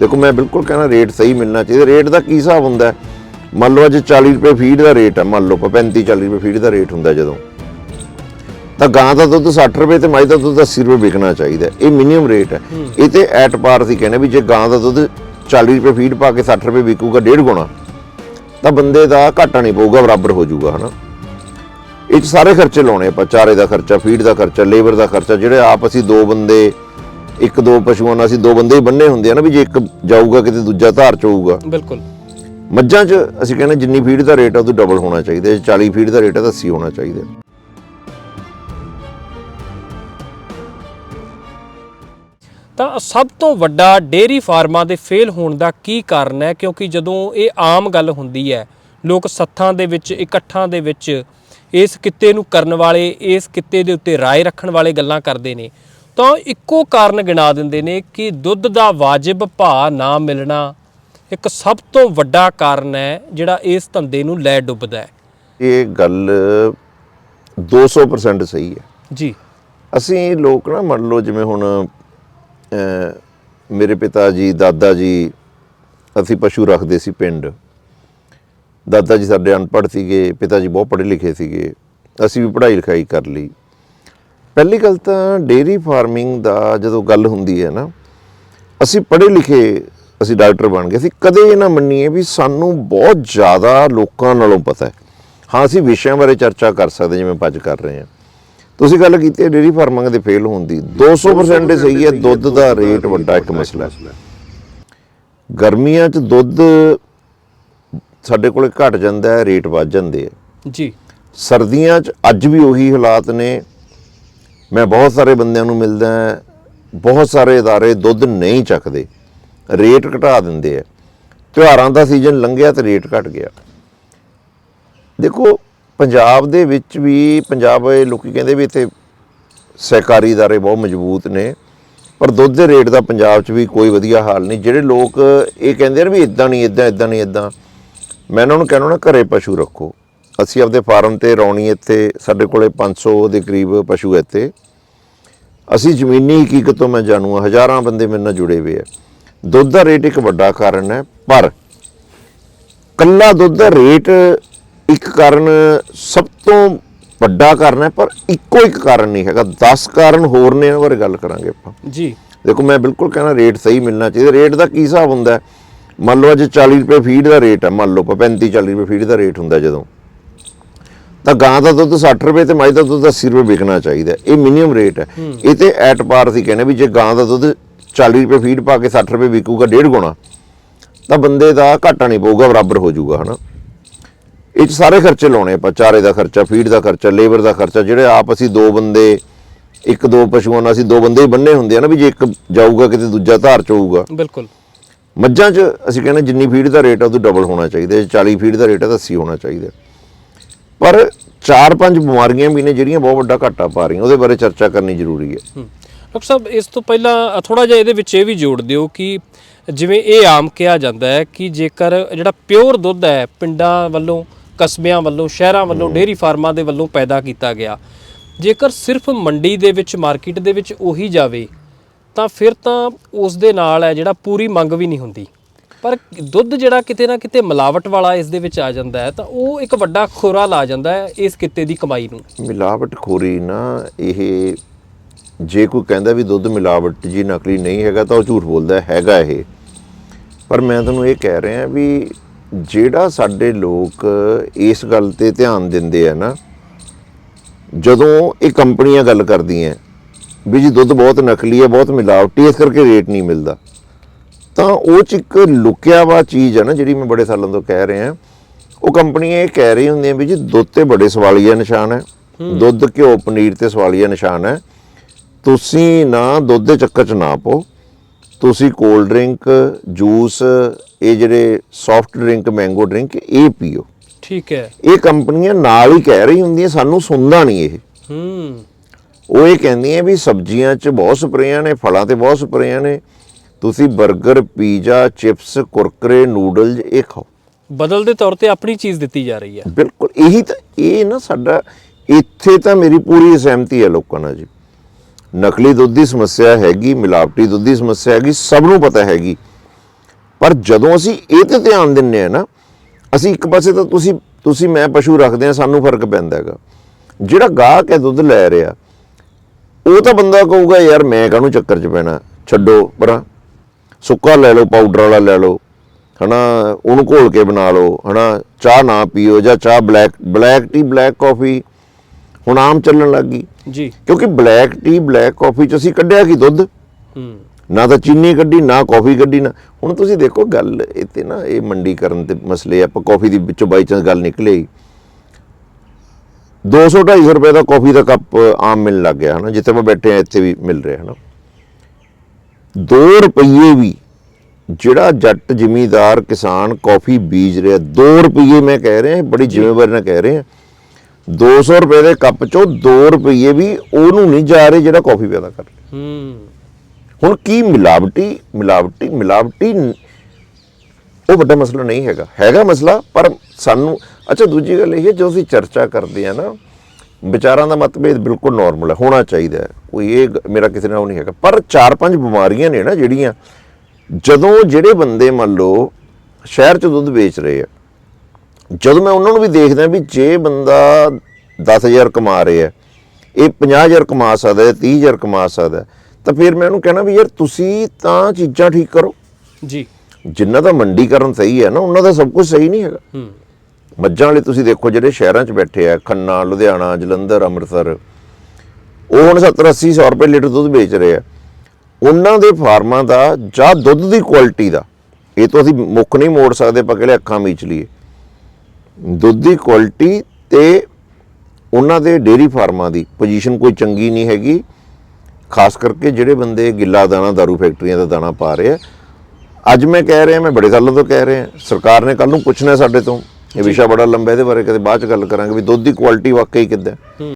ਦੇਖੋ ਮੈਂ ਬਿਲਕੁਲ ਕਹਿੰਦਾ ਰੇਟ ਸਹੀ ਮਿਲਣਾ ਚਾਹੀਦਾ। ਰੇਟ ਦਾ ਕੀ ਹਿਸਾਬ ਹੁੰਦਾ? ਮੰਨ ਲਓ ਅੱਜ 40 ਰੁਪਏ ਫੀਡ ਦਾ ਰੇਟ ਹੈ ਮੰਨ ਲਓ 35 40 ਰੁਪਏ ਫੀਡ ਦਾ ਰੇਟ ਹੁੰਦਾ ਜਦੋਂ। ਤਾਂ ਗਾਂ ਦਾ ਦੁੱਧ 60 ਰੁਪਏ ਤੇ ਮੱਝ ਦਾ ਦੁੱਧ 80 ਰੁਪਏ ਵਿਕਣਾ ਚਾਹੀਦਾ। ਇਹ ਮਿਨੀਮਮ ਰੇਟ ਹੈ। ਇਹ ਤੇ ਐਟ ਪਾਰ ਸੀ ਕਹਿੰਦੇ ਵੀ ਜੇ ਗਾਂ ਦਾ ਦੁੱਧ 40 ਰੁਪਏ ਫੀਡ ਪਾ ਕੇ 60 ਰੁਪਏ ਵਿਕੂਗਾ ਡੇਢ ਗੁਣਾ ਤਾਂ ਬੰਦੇ ਦਾ ਘਾਟਾ ਨਹੀਂ ਪਊਗਾ ਬਰਾਬਰ ਹੋ ਜਾਊਗਾ ਹਨਾ। ਇਹ ਸਾਰੇ ਖਰਚੇ ਲਾਉਣੇ ਆਪਾਂ ਚਾਰੇ ਦਾ ਖਰਚਾ ਫੀਡ ਦਾ ਖਰਚਾ ਲੇਬਰ ਦਾ ਖਰਚਾ ਜਿਹੜੇ ਆਪ ਅਸੀਂ ਦੋ ਬੰਦੇ ਇੱਕ ਦੋ ਪਸ਼ੂਆਂ ਨਾਲ ਅਸੀਂ ਦੋ ਬੰਦੇ ਹੀ ਬੰਨੇ ਹੁੰਦੇ ਆ ਨਾ ਵੀ ਜੇ ਇੱਕ ਜਾਊਗਾ ਕਿਤੇ ਦੂਜਾ ਧਾਰ ਚ ਹੋਊਗਾ। ਬਿਲਕੁਲ। ਮੱਝਾਂ 'ਚ ਅਸੀਂ ਕਹਿੰਦੇ ਜਿੰਨੀ ਫੀਡ ਦਾ ਰੇਟ ਆ ਉਹ ਡਬਲ ਹੋਣਾ ਚਾਹੀਦਾ ਜੇ 40 ਫੀਡ ਦਾ ਰੇਟ ਆ ਤਾਂ 80 ਹੋਣਾ ਚਾਹੀਦਾ ਤਾਂ ਸਭ ਤੋਂ ਵੱਡਾ ਡੇਅਰੀ ਫਾਰਮਾਂ ਦੇ ਫੇਲ ਹੋਣ ਦਾ ਕੀ ਕਾਰਨ ਹੈ? ਕਿਉਂਕਿ ਜਦੋਂ ਇਹ ਆਮ ਗੱਲ ਹੁੰਦੀ ਹੈ ਲੋਕ ਸੱਥਾਂ ਦੇ ਵਿੱਚ ਇਕੱਠਾਂ ਦੇ ਵਿੱਚ ਇਸ ਕਿੱਤੇ ਨੂੰ ਕਰਨ ਵਾਲੇ ਇਸ ਕਿੱਤੇ ਦੇ ਉੱਤੇ ਰਾਏ ਰੱਖਣ ਵਾਲੇ ਗੱਲਾਂ ਕਰਦੇ ਨੇ। ਤਾਂ ਇੱਕੋ ਕਾਰਨ ਗਿਣਾ ਦਿੰਦੇ ਨੇ ਕਿ ਦੁੱਧ ਦਾ ਵਾਜਿਬ ਭਾਅ ਨਾ ਮਿਲਣਾ ਇੱਕ ਸਭ ਤੋਂ ਵੱਡਾ ਕਾਰਨ ਹੈ ਜਿਹੜਾ ਇਸ ਧੰਦੇ ਨੂੰ ਲੈ ਡੁੱਬਦਾ ਹੈ। ਇਹ ਗੱਲ 200% ਸਹੀ ਹੈ। ਜੀ। ਅਸੀਂ ਲੋਕ ਨਾ ਮੰਨ ਲਓ ਜਿਵੇਂ ਹੁਣ ਮੇਰੇ ਪਿਤਾ ਜੀ ਦਾਦਾ ਜੀ ਅਸੀਂ ਪਸ਼ੂ ਰੱਖਦੇ ਸੀ ਪਿੰਡ। ਦਾਦਾ ਜੀ ਸਾਡੇ ਅਨਪੜ੍ਹ ਸੀਗੇ ਪਿਤਾ ਜੀ ਬਹੁਤ ਪੜ੍ਹੇ ਲਿਖੇ ਸੀਗੇ। ਅਸੀਂ ਵੀ ਪੜ੍ਹਾਈ ਲਿਖਾਈ ਕਰ ਲਈ। ਪਹਿਲੀ ਗੱਲ ਤਾਂ ਡੇਰੀ ਫਾਰਮਿੰਗ ਦਾ ਜਦੋਂ ਗੱਲ ਹੁੰਦੀ ਹੈ ਨਾ ਅਸੀਂ ਪੜ੍ਹੇ ਲਿਖੇ ਅਸੀਂ ਡਾਕਟਰ ਬਣ ਗਏ ਸੀ ਕਦੇ ਇਹ ਨਾ ਮੰਨੀਏ ਵੀ ਸਾਨੂੰ ਬਹੁਤ ਜ਼ਿਆਦਾ ਲੋਕਾਂ ਨਾਲੋਂ ਪਤਾ ਹੈ। ਹਾਂ ਅਸੀਂ ਵਿਸ਼ਿਆਂ ਬਾਰੇ ਚਰਚਾ ਕਰ ਸਕਦੇ ਜਿਵੇਂ ਆਪਾਂ ਅੱਜ ਕਰ ਰਹੇ ਹਾਂ। ਤੁਸੀਂ ਗੱਲ ਕੀਤੀ ਹੈ ਡੇਰੀ ਫਾਰਮਾਂ ਦੇ ਫੇਲ ਹੋਣ ਦੀ 200% ਸਹੀ ਹੈ ਦੁੱਧ ਦਾ ਰੇਟ ਵੱਡਾ ਇੱਕ ਮਸਲਾ ਹੈ। ਗਰਮੀਆਂ 'ਚ ਦੁੱਧ ਸਾਡੇ ਕੋਲੇ ਘਟ ਜਾਂਦਾ ਹੈ ਰੇਟ ਵੱਧ ਜਾਂਦੇ ਆ ਜੀ। ਸਰਦੀਆਂ 'ਚ ਅੱਜ ਵੀ ਉਹੀ ਹਾਲਾਤ ਨੇ ਮੈਂ ਬਹੁਤ ਸਾਰੇ ਬੰਦਿਆਂ ਨੂੰ ਮਿਲਦਾ ਹਾਂ, ਬਹੁਤ ਸਾਰੇ ادارے ਦੁੱਧ ਨਹੀਂ ਚੱਕਦੇ ਰੇਟ ਘਟਾ ਦਿੰਦੇ ਆ ਤਿਉਹਾਰਾਂ ਦਾ ਸੀਜ਼ਨ ਲੰਘਿਆ ਤੇ ਰੇਟ ਘਟ ਗਿਆ ਦੇਖੋ ਪੰਜਾਬ ਦੇ ਵਿੱਚ ਵੀ ਪੰਜਾਬ ਇਹ ਲੋਕੀ ਕਹਿੰਦੇ ਵੀ ਇੱਥੇ ਸਹਿਕਾਰੀ ادارے ਬਹੁਤ ਮਜ਼ਬੂਤ ਨੇ ਪਰ ਦੁੱਧ ਦੇ ਰੇਟ ਦਾ ਪੰਜਾਬ 'ਚ ਵੀ ਕੋਈ ਵਧੀਆ ਹਾਲ ਨਹੀਂ ਜਿਹੜੇ ਲੋਕ ਇਹ ਕਹਿੰਦੇ ਨੇ ਵੀ ਇਦਾਂ ਨਹੀਂ ਇਦਾਂ ਇਦਾਂ ਨਹੀਂ ਇਦਾਂ ਮੈਂ ਉਹਨਾਂ ਨੂੰ ਕਹਿਣਾ ਨਾ ਘਰੇ ਪਸ਼ੂ ਰੱਖੋ ਅਸੀਂ ਆਪਦੇ ਫਾਰਮ ਤੇ ਰੌਣੀ ਇੱਥੇ ਸਾਡੇ ਕੋਲੇ 500 ਦੇ ਕਰੀਬ ਪਸ਼ੂ ਇੱਥੇ। ਅਸੀਂ ਜ਼ਮੀਨੀ ਹਕੀਕਤ ਤੋਂ ਮੈਂ ਜਾਣੂ ਹਾਂ ਹਜ਼ਾਰਾਂ ਬੰਦੇ ਮੇਰੇ ਨਾਲ ਜੁੜੇ ਹੋਏ ਆ। ਦੁੱਧ ਦਾ ਰੇਟ ਇੱਕ ਵੱਡਾ ਕਾਰਨ ਹੈ ਪਰ ਕੱਲਾ ਦੁੱਧ ਦਾ ਰੇਟ ਇੱਕ ਕਾਰਨ ਸਭ ਤੋਂ ਵੱਡਾ ਕਾਰਨ ਹੈ ਪਰ ਇੱਕੋ ਇੱਕ ਕਾਰਨ ਨਹੀਂ ਹੈਗਾ। 10 ਕਾਰਨ ਹੋਰ ਨੇ ਇਹਨਾਂ ਬਾਰੇ ਗੱਲ ਕਰਾਂਗੇ ਆਪਾਂ। ਜੀ। ਦੇਖੋ ਮੈਂ ਬਿਲਕੁਲ ਕਹਿੰਦਾ ਰੇਟ ਸਹੀ ਮਿਲਣਾ ਚਾਹੀਦਾ। ਰੇਟ ਦਾ ਕੀ ਹਿਸਾਬ ਹੁੰਦਾ? ਹੈ? ਮੰਨ ਲਓ ਅੱਜ 40 ਰੁਪਏ ਫੀਡ ਦਾ ਰੇਟ ਹੈ ਮੰਨ ਲਓ 35 40 ਰੁਪਏ ਫੀਡ ਦਾ ਰੇਟ ਹੁੰਦਾ ਜਦੋਂ। ਤਾਂ ਗਾਂ ਦਾ ਦੁੱਧ 60 ਰੁਪਏ ਤੇ ਮੱਝ ਦਾ ਦੁੱਧ 80 ਰੁਪਏ ਵਿਕਣਾ ਚਾਹੀਦਾ। ਇਹ ਮਿਨੀਮਮ ਰੇਟ ਹੈ। ਇਹ ਤੇ ਐਟ ਪਾਰ ਸੀ ਕਹਿੰਦੇ ਵੀ ਜੇ ਗਾਂ ਦਾ ਦੁੱਧ 40 ਰੁਪਏ ਫੀਡ ਪਾ ਕੇ 60 ਰੁਪਏ ਵਿਕੂਗਾ ਡੇਢ ਗੁਣਾ ਤਾਂ ਬੰਦੇ ਦਾ ਘਾਟਾ ਨਹੀਂ ਪਊਗਾ ਬਰਾਬਰ ਹੋ ਜਾਊਗਾ ਹਨਾ। ਇਹ 'ਚ ਸਾਰੇ ਖਰਚੇ ਲਾਉਣੇ ਆਪਾਂ ਚਾਰੇ ਦਾ ਖਰਚਾ ਫੀਡ ਦਾ ਖਰਚਾ ਲੇਬਰ ਦਾ ਖਰਚਾ ਜਿਹੜੇ ਆਪ ਅਸੀਂ ਦੋ ਬੰਦੇ ਇੱਕ ਦੋ ਪਸ਼ੂਆਂ ਨਾਲ ਅਸੀਂ ਦੋ ਬੰਦੇ ਹੀ ਬੰਨੇ ਹੁੰਦੇ ਆ ਨਾ ਵੀ ਜੇ ਇੱਕ ਜਾਊਗਾ ਕਿਤੇ ਦੂਜਾ ਧਾਰ ਚ ਹੋਊਗਾ। ਬਿਲਕੁਲ। ਮੱਝਾਂ 'ਚ ਅਸੀਂ ਕਹਿੰਦੇ ਜਿੰਨੀ ਫੀਡ ਦਾ ਰੇਟ ਆ ਉਹ ਤੋਂ ਡਬਲ ਹੋਣਾ ਚਾਹੀਦਾ ਜੇ 40 ਫੀਡ ਦਾ ਰੇਟ ਆ ਤਾਂ 80 ਹੋਣਾ ਚਾਹੀਦਾ ਪਰ ਚਾਰ ਪੰਜ ਬਿਮਾਰੀਆਂ ਵੀ ਨੇ ਜਿਹੜੀਆਂ ਬਹੁਤ ਵੱਡਾ ਘਾਟਾ ਪਾ ਰਹੀਆਂ ਉਹਦੇ ਬਾਰੇ ਚਰਚਾ ਕਰਨੀ ਜ਼ਰੂਰੀ ਹੈ। ਡਾਕਟਰ ਸਾਹਿਬ ਇਸ ਤੋਂ ਪਹਿਲਾਂ ਥੋੜਾ ਜਿਹਾ ਇਹਦੇ ਵਿੱਚ ਇਹ ਵੀ ਜੋੜ ਦਿਓ ਕਿ ਜਿਵੇਂ ਇਹ ਆਮ ਕਿਹਾ ਜਾਂਦਾ ਹੈ ਕਿ ਜੇਕਰ ਜਿਹੜਾ ਪਿਓਰ ਦੁੱਧ ਹੈ ਪਿੰਡਾਂ ਵੱਲੋਂ ਕਸਬਿਆਂ ਵੱਲੋਂ ਸ਼ਹਿਰਾਂ ਵੱਲੋਂ ਡੇਅਰੀ ਫਾਰਮਾਂ ਦੇ ਵੱਲੋਂ ਪੈਦਾ ਕੀਤਾ ਗਿਆ। ਜੇਕਰ ਸਿਰਫ ਮੰਡੀ ਦੇ ਵਿੱਚ ਮਾਰਕੀਟ ਦੇ ਵਿੱਚ ਉਹੀ ਜਾਵੇ ਤਾਂ ਫਿਰ ਤਾਂ ਉਸ ਦੇ ਨਾਲ ਹੈ ਜਿਹੜਾ ਪੂਰੀ ਮੰਗ ਵੀ ਨਹੀਂ ਹੁੰਦੀ। ਪਰ ਦੁੱਧ ਜਿਹੜਾ ਕਿਤੇ ਨਾ ਕਿਤੇ ਮਿਲਾਵਟ ਵਾਲਾ ਇਸ ਦੇ ਵਿੱਚ ਆ ਜਾਂਦਾ ਹੈ, ਤਾਂ ਉਹ ਇੱਕ ਵੱਡਾ ਖੋਰਾ ਲਾ ਜਾਂਦਾ ਹੈ ਇਸ ਕਿੱਤੇ ਦੀ ਕਮਾਈ ਨੂੰ। ਮਿਲਾਵਟ ਖੋਰੀ ਨਾ, ਇਹ ਜੇ ਕੋਈ ਕਹਿੰਦਾ ਵੀ ਦੁੱਧ ਮਿਲਾਵਟ ਜੀ ਨਕਲੀ ਨਹੀਂ ਹੈਗਾ ਤਾਂ ਉਹ ਝੂਠ ਬੋਲਦਾ ਹੈਗਾ ਇਹ। ਪਰ ਮੈਂ ਤੁਹਾਨੂੰ ਇਹ ਕਹਿ ਰਿਹਾ ਵੀ ਜਿਹੜਾ ਸਾਡੇ ਲੋਕ ਇਸ ਗੱਲ ਤੇ ਧਿਆਨ ਦਿੰਦੇ ਆ ਨਾ, ਜਦੋਂ ਇਹ ਕੰਪਨੀਆਂ ਗੱਲ ਕਰਦੀਆਂ, ਵੀ ਜੀ ਦੁੱਧ ਬਹੁਤ ਨਕਲੀ ਹੈ, ਬਹੁਤ ਮਿਲਾਵਟੀ ਇਸ ਕਰਕੇ ਰੇਟ ਨਹੀਂ ਮਿਲਦਾ। ਤਾਂ ਉਹ ਚ ਇੱਕ ਲੁਕਿਆ ਵਾ ਚੀਜ਼ ਹੈ ਨਾ ਜਿਹੜੀ ਮੈਂ ਬੜੇ ਸਾਲਾਂ ਤੋਂ ਕਹਿ ਰਿਹਾ। ਉਹ ਕੰਪਨੀਆਂ ਇਹ ਕਹਿ ਰਹੀ ਹੁੰਦੀਆਂ ਵੀ ਜੀ ਦੁੱਧ ਤੇ ਬੜੇ ਸਵਾਲੀਆ ਨਿਸ਼ਾਨ ਹੈ। ਦੁੱਧ ਘਿਓ ਪਨੀਰ ਤੇ ਸਵਾਲੀਆ ਨਿਸ਼ਾਨ ਹੈ ਤੁਸੀਂ ਨਾ ਦੁੱਧ ਦੇ ਚੱਕਰ ਚ ਨਾ ਪਾਓ। ਤੁਸੀਂ ਕੋਲਡ ਡਰਿੰਕ ਜੂਸ ਇਹ ਜਿਹੜੇ ਸੌਫਟ ਡਰਿੰਕ ਮੈਂਗੋ ਡਰਿੰਕ ਇਹ ਪੀਓ। ਠੀਕ ਹੈ। ਇਹ ਕੰਪਨੀਆਂ ਨਾਲ ਹੀ ਕਹਿ ਰਹੀ ਹੁੰਦੀਆਂ ਸਾਨੂੰ ਸੁਣਦਾ ਨਹੀਂ ਇਹ। ਹੂੰ। ਉਹ ਇਹ ਕਹਿੰਦੀਆਂ ਵੀ ਸਬਜ਼ੀਆਂ 'ਚ ਬਹੁਤ ਸਪਰੇਆਂ ਨੇ ਫਲਾਂ ਤੇ ਬਹੁਤ ਸਪਰੇਆਂ ਨੇ। ਤੁਸੀਂ 버ਗਰ ਪੀਜ਼ਾ ਚਿਪਸ ਕੁਰਕਰੇ ਨੂਡਲਸ ਇਹ ਖਾਓ। ਬਦਲ ਦੇ ਤੌਰ ਤੇ ਆਪਣੀ ਚੀਜ਼ ਦਿੱਤੀ ਜਾ ਰਹੀ ਹੈ। ਬਿਲਕੁਲ ਇਹੀ ਤਾਂ ਇਹ ਨਾ ਸਾਡਾ ਇੱਥੇ ਤਾਂ ਮੇਰੀ ਪੂਰੀ ਸਹਿਮਤੀ ਹੈ ਲੋਕਾਂ ਨਾਲ ਜੀ। ਨਕਲੀ ਦੁੱਧ ਦੀ ਸਮੱਸਿਆ ਹੈਗੀ ਮਿਲਾਵਟੀ ਦੁੱਧ ਦੀ ਸਮੱਸਿਆ ਹੈਗੀ ਸਭ ਨੂੰ ਪਤਾ ਹੈਗੀ। ਪਰ ਜਦੋਂ ਅਸੀਂ ਇਹ ਤੇ ਧਿਆਨ ਦਿੰਨੇ ਆ ਨਾ ਅਸੀਂ ਇੱਕ ਪਾਸੇ ਤਾਂ ਤੁਸੀਂ ਤੁਸੀਂ ਮੈਂ ਪਸ਼ੂ ਰੱਖਦੇ ਆ ਸਾਨੂੰ ਫ਼ਰਕ ਪੈਂਦਾ ਹੈਗਾ। ਜਿਹੜਾ ਗਾਹਕ ਹੈ ਦੁੱਧ ਲੈ ਰਿਹਾ ਉਹ ਤਾਂ ਬੰਦਾ ਕਹੂਗਾ ਯਾਰ ਮੈਂ ਕਾਹਨੂੰ ਚੱਕਰ 'ਚ ਪੈਣਾ? ਛੱਡੋ ਪਰਾਂ ਸੁੱਕਾ ਲੈ ਲਓ ਪਾਊਡਰ ਵਾਲਾ ਲੈ ਲਓ ਹਨਾ ਉਹਨੂੰ ਘੋਲ ਕੇ ਬਣਾ ਲਓ ਹਨਾ ਚਾਹ ਨਾ ਪੀਓ ਜਾਂ ਚਾਹ black black tea black coffee ਹੁਣ ਆਮ ਚੱਲਣ ਲੱਗ ਗਈ। ਜੀ। ਕਿਉਂਕਿ ਬਲੈਕ ਟੀ ਬਲੈਕ ਕਾਫੀ ਚ ਅਸੀਂ ਕੱਢਿਆ ਕੀ ਦੁੱਧ? ਹੂੰ। ਨਾ ਤਾਂ ਚੀਨੀ ਕੱਢੀ ਨਾ ਕਾਫੀ ਕੱਢੀ ਨਾ ਹੁਣ ਤੁਸੀਂ ਦੇਖੋ ਗੱਲ ਇਹ ਤੇ ਨਾ ਇਹ ਮੰਡੀਕਰਨ ਦੇ ਮਸਲੇ ਆ, ਆਪਾਂ ਕਾਫੀ ਦੀ ਵਿੱਚੋਂ ਬਾਈ ਚਾਂਸ ਗੱਲ ਨਿਕਲੇ। ਹੀ 200 250 ਰੁਪਏ ਦਾ ਕਾਫੀ ਦਾ ਕੱਪ ਆਮ ਮਿਲਣ ਲੱਗ ਗਿਆ ਹਨਾ ਜਿੱਥੇ ਆਪਾਂ ਬੈਠੇ ਆ ਇੱਥੇ ਵੀ ਮਿਲ ਰਿਹਾ ਹਨਾ। 2 ਰੁਪਏ ਵੀ ਜਿਹੜਾ ਜੱਟ ਜ਼ਿਮੀਂਦਾਰ ਕਿਸਾਨ ਕਾਫੀ ਬੀਜ ਰਿਹਾ 2 ਰੁਪਏ ਮੈਂ ਕਹਿ ਰਿਹਾ ਬੜੀ ਜ਼ਿੰਮੇਵਾਰੀ ਨਾਲ ਕਹਿ ਰਿਹਾ। 200 ਰੁਪਏ ਦੇ ਕੱਪ ਚੋਂ 2 ਰੁਪਏ ਵੀ ਉਹਨੂੰ ਨਹੀਂ ਜਾ ਰਹੇ ਜਿਹੜਾ ਕਾਫੀ ਪੈਦਾ ਕਰ ਰਿਹਾ। ਹੂੰ। ਹੁਣ ਕੀ ਮਿਲਾਵਟੀ ਮਿਲਾਵਟੀ ਮਿਲਾਵਟੀ ਉਹ ਵੱਡਾ ਮਸਲਾ ਨਹੀਂ ਹੈਗਾ। ਹੈਗਾ ਮਸਲਾ ਪਰ ਸਾਨੂੰ ਅੱਛਾ ਦੂਜੀ ਗੱਲ ਇਹ ਹੈ ਜੋ ਅਸੀਂ ਚਰਚਾ ਕਰਦੇ ਆ ਨਾ ਵਿਚਾਰਾਂ ਦਾ ਮਤਭੇਦ ਬਿਲਕੁਲ ਨਾਰਮਲ ਹੈ ਹੋਣਾ ਚਾਹੀਦਾ ਕੋਈ ਇਹ ਮੇਰਾ ਕਿਸੇ ਨਾਲ ਉਹ ਨਹੀਂ ਹੈਗਾ। ਪਰ ਚਾਰ ਪੰਜ ਬਿਮਾਰੀਆਂ ਨੇ ਨਾ ਜਿਹੜੀਆਂ ਜਦੋਂ ਜਿਹੜੇ ਬੰਦੇ ਮੰਨ ਲਓ ਸ਼ਹਿਰ 'ਚ ਦੁੱਧ ਵੇਚ ਰਹੇ ਆ ਜਦੋਂ ਮੈਂ ਉਹਨਾਂ ਨੂੰ ਵੀ ਦੇਖਦਾ ਵੀ ਜੇ ਬੰਦਾ 10000 ਕਮਾ ਰਿਹਾ ਇਹ 50000 ਕਮਾ ਸਕਦਾ ਹੈ 30000 ਕਮਾ ਸਕਦਾ ਤਾਂ ਫਿਰ ਮੈਂ ਉਹਨੂੰ ਕਹਿਣਾ ਵੀ ਯਾਰ ਤੁਸੀਂ ਤਾਂ ਚੀਜ਼ਾਂ ਠੀਕ ਕਰੋ। ਜੀ। ਜਿੰਨਾ ਦਾ ਮੰਡੀਕਰਨ ਸਹੀ ਹੈ ਨਾ ਉਹਨਾਂ ਦਾ ਸਭ ਕੁਝ ਸਹੀ ਨਹੀਂ ਹੈਗਾ। ਹੂੰ। ਮੱਝਾਂ ਵਾਲੇ ਤੁਸੀਂ ਦੇਖੋ ਜਿਹੜੇ ਸ਼ਹਿਰਾਂ 'ਚ ਬੈਠੇ ਆ, ਖੰਨਾ, ਲੁਧਿਆਣਾ, ਜਲੰਧਰ, ਅੰਮ੍ਰਿਤਸਰ, ਉਹ ਹੁਣ 70 80 100 ਰੁਪਏ ਲੀਟਰ ਦੁੱਧ ਵੇਚ ਰਹੇ ਆ। ਉਹਨਾਂ ਦੇ ਫਾਰਮਾਂ ਦਾ ਜਾਂ ਦੁੱਧ ਦੀ ਕੁਆਲਿਟੀ ਦਾ, ਇਹ ਤੋਂ ਅਸੀਂ ਮੁੱਖ ਨਹੀਂ ਮੋੜ ਸਕਦੇ, ਆਪਾਂ ਕਿਹੜੇ ਅੱਖਾਂ ਮੀਚ ਲਈਏ। ਦੁੱਧ ਦੀ ਕੁਆਲਿਟੀ ਤੇ ਉਹਨਾਂ ਦੇ ਡੇਰੀ ਫਾਰਮਾਂ ਦੀ ਪੋਜੀਸ਼ਨ ਕੋਈ ਚੰਗੀ ਨਹੀਂ ਹੈਗੀ। ਖਾਸ ਕਰਕੇ ਜਿਹੜੇ ਬੰਦੇ ਗਿੱਲਾ ਦਾਣਾ, ਦਾਰੂ ਫੈਕਟਰੀਆਂ ਦਾ ਦਾਣਾ ਪਾ ਰਹੇ ਆ। ਅੱਜ ਮੈਂ ਕਹਿ ਰਿਹਾ, ਮੈਂ ਬੜੇ ਸਾਲਾਂ ਤੋਂ ਕਹਿ ਰਿਹਾ, ਸਰਕਾਰ ਨੇ ਕੱਲ ਨੂੰ ਪੁੱਛਣਾ ਸਾਡੇ ਤੋਂ। ਇਹ ਵਿਸ਼ਾ ਬੜਾ ਲੰਬਾ ਇਹਦੇ ਬਾਰੇ ਕਦੇ ਬਾਅਦ ਚ ਗੱਲ ਕਰਾਂਗੇ ਵੀ ਦੁੱਧ ਦੀ ਕੁਆਲਿਟੀ ਵਾਕਈ ਕਿੱਦਾਂ